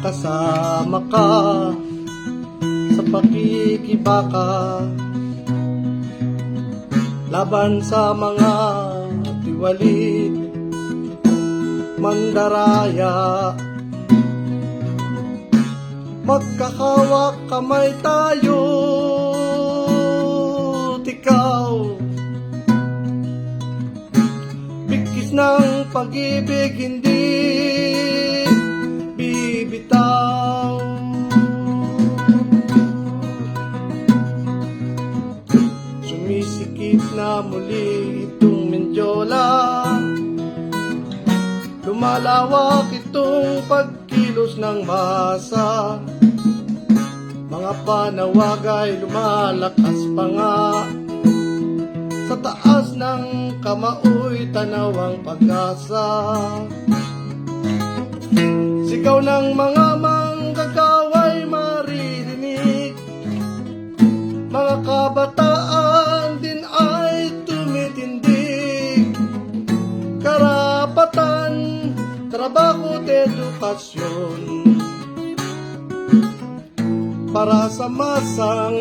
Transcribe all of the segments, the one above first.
kasama ka sa pakikibaka. Laban sa mga tiwalit mandaraya. Magkakawak kamay tayo ikaw. Bigkis ng pag-ibig hindi Sumisikip na muli itong mendyola Lumalawak itong pagkilos ng masa. Mga panawag ay lumalakas pa nga. Sa taas ng kamaoy tanawang pag-asa. Sigaw ng mga manggagaway maririnig. Mga kabataan edukasyon Para sa masang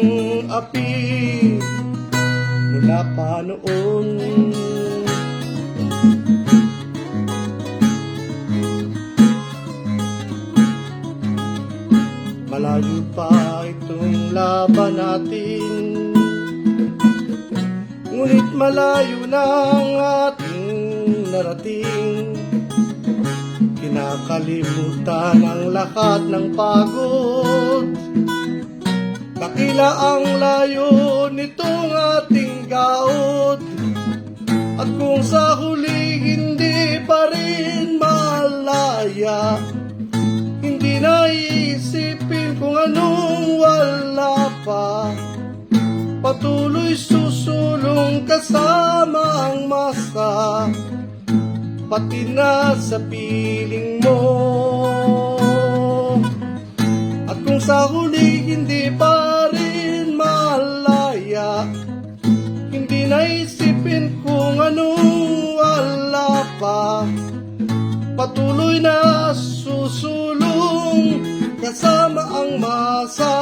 api Mula pa noon. Malayo pa itong laban natin. Ngunit malayo na ang ating narating Kinakalimutan ang lahat ng pagod. Dakila ang layo nitong ating gaot At kung sa huli hindi pa rin malaya Hindi naisipin kung anong wala pa. Patuloy susulong kasama ang masa Pati na sa piling mo. At kung sa huli hindi pa rin malaya Hindi naisipin kung anong wala pa. Patuloy na susulong kasama ang masa.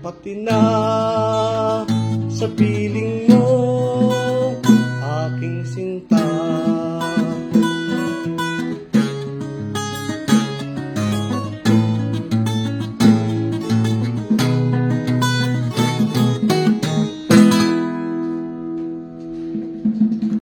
Pati na sa piling